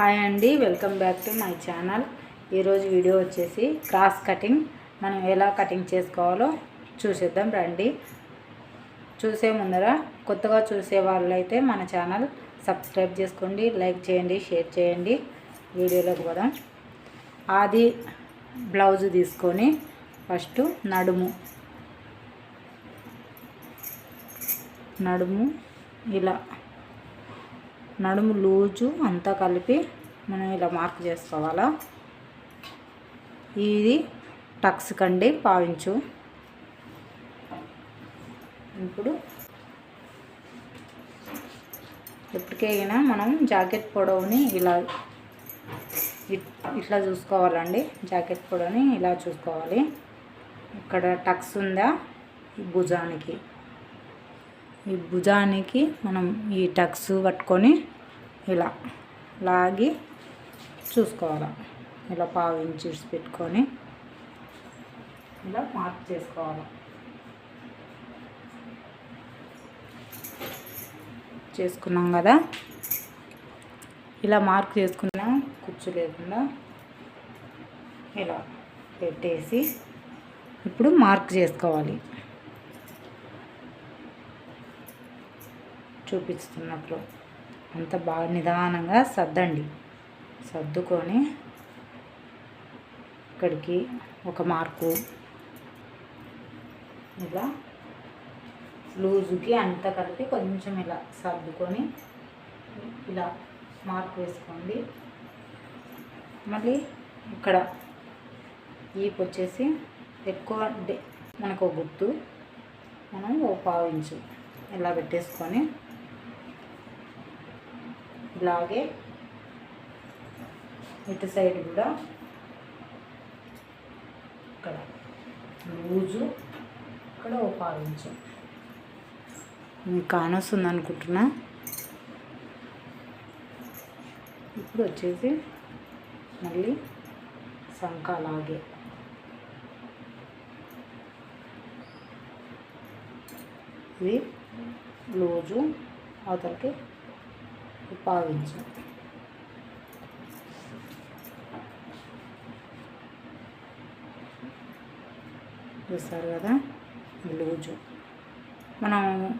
Hi అండి welcome back to my channel. ఈరోజు video వచ్చేసి క్రాస్ కటింగ్. మనం ఎలా కటింగ్ చేసుకోవాలో చూసేద్దాం రండి. చూసే ముందర కొత్తగా చూసే వాళ్ళైతే మన ఛానల్ సబ్స్క్రైబ్ చేసుకోండి లైక్ చేయండి షేర్ చేయండి. వీడియోలోకి కూడా ఆది బ్లౌజ్ తీసుకొని ఫస్ట్ నడుము. నడుము ఇలా నడుము లూజు అంతా కలిపి మనం ఇలా మార్క్ చేసుకోవాలా. ఇది టక్స్ కండి పావించు. ఇప్పుడు ఎప్పటికైనా మనం జాకెట్ పొడవుని ఇలా ఇట్- ఇట్లా చూసుకోవాలండి. జాకెట్ పొడవుని ఇలా చూసుకోవాలి. ఇక్కడ టక్స్ ఉందా? భుజానికి. ఈ భుజానికి మనం ఈ టక్స్ పట్టుకొని ఇలా లాగి చూసుకోవాలి. ఇలా పావు ఇంచెస్ పెట్టుకొని ఇలా మార్క్ చేసుకోవాలి. చేసుకున్నాం కదా? ఇలా మార్క్ చేసుకున్నాం కుచ్చు లేకుండా ఇలా పెట్టేసి ఇప్పుడు మార్క్ చేసుకోవాలి. చూపిస్తున్నట్లు అంత బాగా నిదానంగా సర్దండి. సర్దుకొని ఇక్కడికి ఒక మార్కు. ఇలా లూజుకి అంత కలిపి కొంచెం ఇలా సర్దుకొని ఇలా మార్క్ వేసుకోండి. మళ్ళీ ఇక్కడ ఈపు వచ్చేసి ఎక్కువ డే- మనకు ఒక గుర్తు మనం ఓ పావించు ఇలా పెట్టేసుకొని ఇలాగే ఇటు సైడ్ కూడా ఇక్కడ లూజు ఇక్కడ ఓ ఇంచు. మీకు కానొస్తుంది అనుకుంటున్నా. ఇప్పుడు వచ్చేసి మళ్ళీ సంక అలాగే ఇది లూజు అవతలకి పావించు. చూస్తారు కదా? లూజు. మనం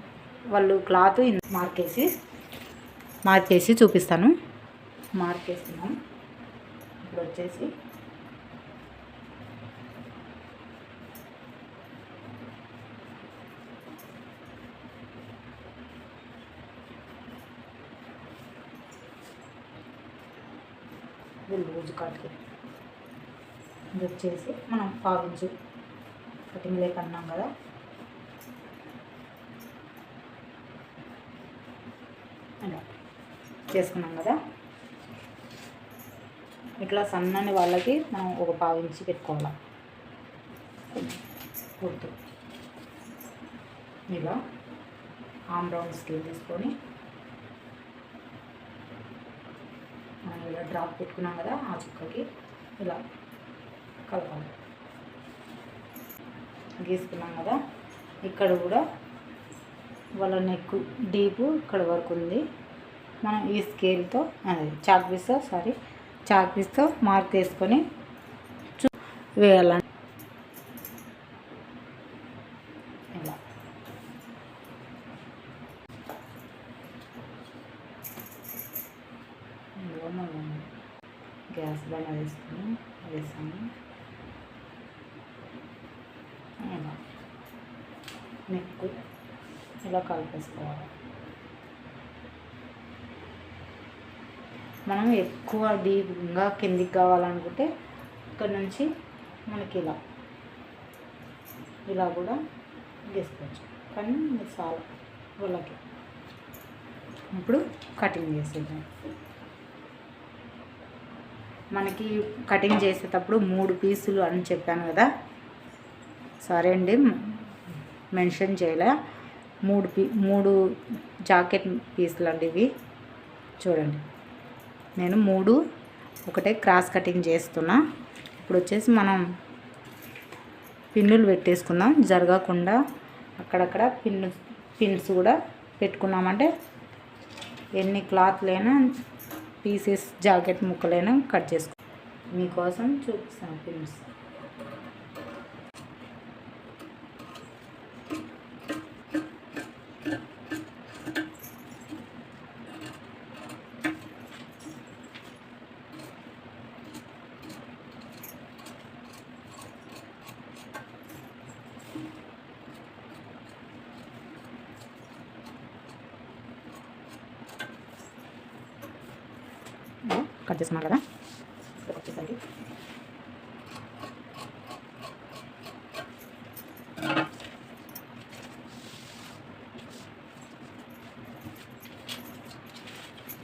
వాళ్ళు క్లాత్ మార్కేసి మార్చేసి చూపిస్తాను. మార్కేస్తున్నాం. ఇప్పుడు వచ్చేసి ఇది లూజు కట్కి. ఇది వచ్చేసి మనం పావించు కటింగ్ లేక అన్నాం కదా. అలా చేసుకున్నాం కదా. ఇట్లా సన్నని వాళ్ళకి మనం ఒక పావించి పెట్టుకోవాలి. గుర్తు ఇలా ఆమ్ రౌండ్ స్కేల్ తీసుకొని మనం ఇలా డ్రాప్ పెట్టుకున్నాం కదా ఆ చుక్కకి. ఇలా కలపాలి. గీసుకున్నాం కదా. ఇక్కడ కూడా వాళ్ళ నెక్ డీపు ఇక్కడ వరకు ఉంది. మనం ఈ స్కేల్తో అదే చాక్ పీస్తో సారీ చాక్ పీస్తో మార్క్ వేసుకొని చూ వేయాలండి ఇలా ఇందులో మనం గ్యాస్ బండ వేసుకొని వేసాము. అలా. నెక్ ఇలా కలిపేసుకోవాలి. మనం ఎక్కువ డీప్గా కిందికి కావాలనుకుంటే ఇక్కడ నుంచి మనకి ఇలా. ఇలా కూడా వేసుకోవచ్చు. కానీ చాలా వాళ్ళకి ఇప్పుడు కటింగ్ చేసేద్దాం. మనకి కటింగ్ చేసేటప్పుడు మూడు పీసులు అని చెప్పాను కదా. సరే అండి మెన్షన్ చేయలే. మూడు పీ మూడు జాకెట్ పీసులు అండి ఇవి. చూడండి నేను మూడు ఒకటే క్రాస్ కటింగ్ చేస్తున్నా. ఇప్పుడు వచ్చేసి మనం పిన్నులు పెట్టేసుకుందాం. జరగకుండా అక్కడక్కడ పిన్ను పిన్స్ కూడా పెట్టుకున్నామంటే ఎన్ని క్లాత్లైనా పీసెస్ జాకెట్ ముక్కలైనా కట్ చేసుకో మీకోసం చూపిస్తాను ఫ్రెండ్స్ కట్ చేసుకున్నాం కదా. వచ్చేసరికి.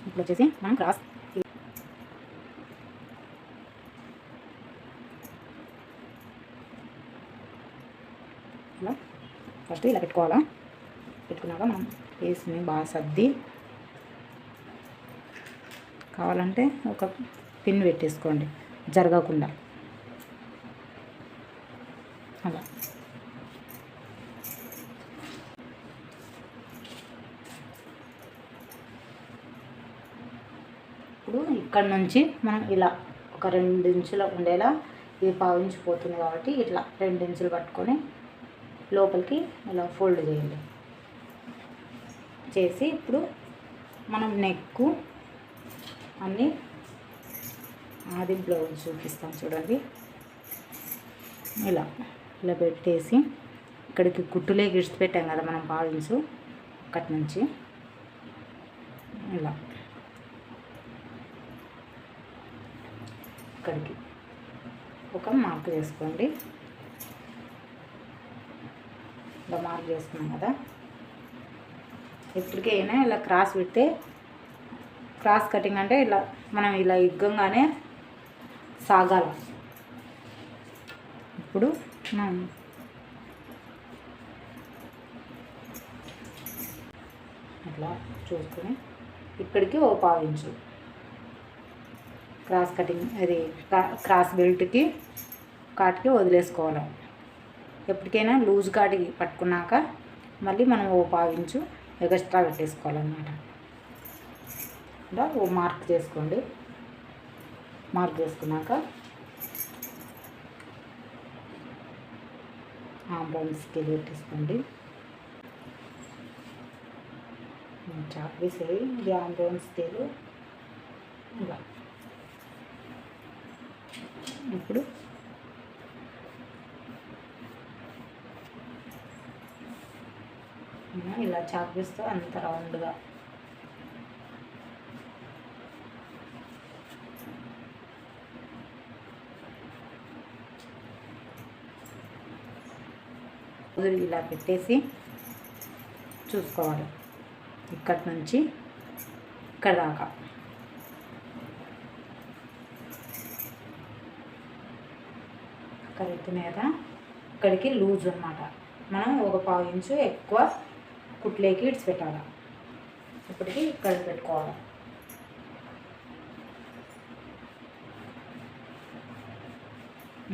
ఇప్పుడు వచ్చేసి మనం క్రాస్ ఇలా ఫస్ట్ ఇలా పెట్టుకోవాలా? పెట్టుకున్నాక మనం వేసుని బాగా సర్ది కావాలంటే ఒక పిన్ పెట్టేసుకోండి. జరగకుండా. అలా. ఇప్పుడు ఇక్కడ నుంచి మనం ఇలా ఒక రెండు ఇంచుల ఉండేలా ఇది పావు పోతుంది కాబట్టి ఇట్లా రెండు ఇంచులు పట్టుకొని లోపలికి ఇలా ఫోల్డ్ చేయండి. చేసి ఇప్పుడు మనం నెక్కు అన్నీ. ఆది బ్లౌజ్ చూపిస్తాం చూడండి. ఇలా ఇలా పెట్టేసి ఇక్కడికి గుట్టులే గిడిచి పెట్టాం కదా మనం పావించు అక్కడి నుంచి. ఇలా. ఇక్కడికి ఒక మార్క్ చేసుకోండి. ఇలా మార్క్ చేసుకున్నాం కదా. ఇప్పటికైనా ఇలా క్రాస్ పెడితే క్రాస్ కటింగ్ అంటే ఇలా మనం ఇలా ఇగ్గంగానే సాగాలి. ఇప్పుడు మనం అట్లా చూసుకొని ఇక్కడికి ఓ పావించు క్రాస్ కటింగ్ అది క్రాస్ బెల్ట్కి కాటికి వదిలేసుకోవాలి. ఎప్పటికైనా లూజ్ కాటికి పట్టుకున్నాక మళ్ళీ మనం ఓ పావించు ఎగస్ట్రా పెట్టేసుకోవాలన్నమాట. మార్క్ చేసుకోండి. మార్క్ చేసుకున్నాక. ఆంబ్రౌన్ స్కేల్ పెట్టేసుకోండి. చాక్ వేసేది ఇది ఆంబ్రౌన్ స్కేల్. ఇలా. ఇప్పుడు. ఇలా చాక్ వేస్తూ అంత రౌండ్గా. ఇలా పెట్టేసి చూసుకోవాలి. ఇక్కడి నుంచి ఇక్కడ దాకా. కరెక్ట్ మీద ఇక్కడికి లూజ్ అనమాట మనం ఒక పావు ఇంచు ఎక్కువ కుట్లేకి ఇడిచి పెట్టాలి. ఇప్పటికి ఇక్కడ పెట్టుకోవాలి.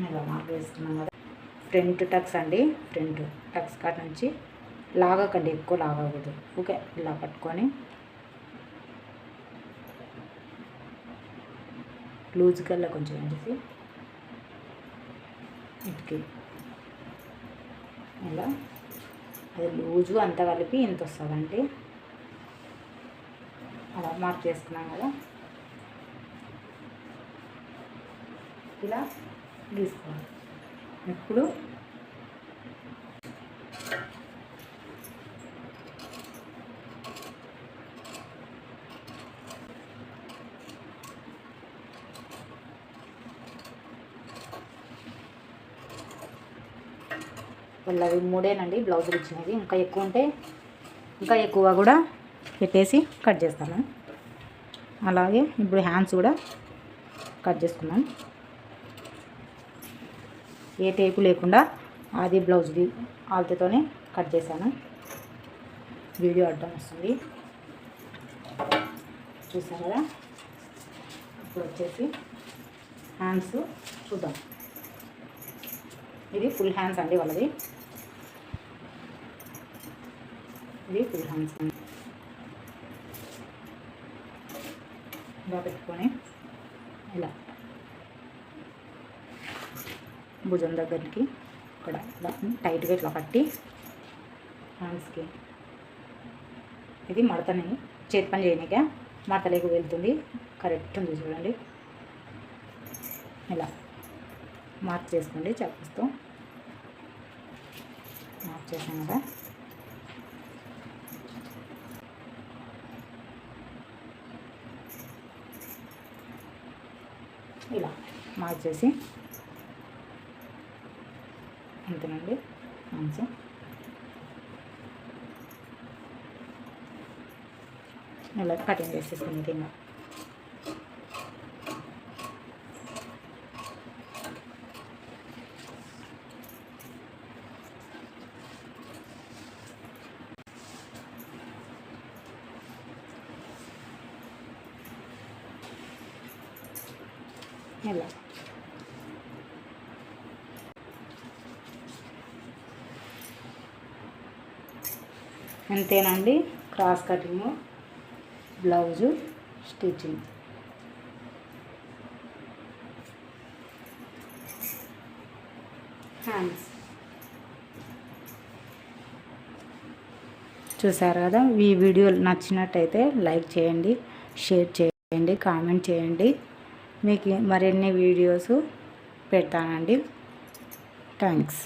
ఇలా మార్పు వేసుకున్నాం కదా. ఫ్రంట్ టక్స్ అండి ఫ్రంట్ టక్స్ కాడ నుంచి లాగకండి ఎక్కువ లాగకూడదు. ఓకే ఇలా పట్టుకొని లూజ్ కల్లా కొంచెం వేసి ఇటుకి ఇలా అది లూజు అంత కలిపి ఇంత వస్తుందండి. అలా మార్క్ చేసుకున్నాం కదా. ఇలా గీసుకోవాలి. ఇప్పుడు వాళ్ళవి మూడేనండి బ్లౌజులు ఇచ్చినవి. ఇంకా ఎక్కువ ఉంటే ఇంకా ఎక్కువ కూడా పెట్టేసి కట్ చేస్తాను. అలాగే ఇప్పుడు హ్యాండ్స్ కూడా కట్ చేసుకున్నాను. ఏ టేపు లేకుండా అది బ్లౌజ్ది ఆల్తోనే కట్ చేశాను. వీడియో అడ్డం వస్తుంది. చూసాను కదా? ఇప్పుడు వచ్చేసి హ్యాండ్స్ చూద్దాం. ఇది ఫుల్ హ్యాండ్స్ అండి వాళ్ళది. ఇది ఫుల్ హ్యాండ్స్ అండి. ఇలా పెట్టుకొని ఇలా. భుజం దగ్గరికి ఇక్కడ ఇలా టైట్గా ఇట్లా పట్టి హ్యాండ్స్కి ఇది మడతని చేతి పని చేయనిక మడతలేక వెళ్తుంది. కరెక్ట్ ఉంది చూడండి. ఇలా మార్క్ చేసుకోండి చప్పస్తూ మార్క్ చేసాం కదా. ఇలా మార్చేసి అంతేనండి? మాంసం ఇలా కటింగ్ చేసేసుకుని తిన్నా ఇలా అంతేనండి. Cross cutting blouse stitching. Hands. చూసారు కదా ఈ వీడియో నచ్చినట్టయితే లైక్ చేయండి షేర్ చేయండి కామెంట్ చేయండి. మీకు మరిన్ని వీడియోస్ పెడతానండి. థ్యాంక్స్.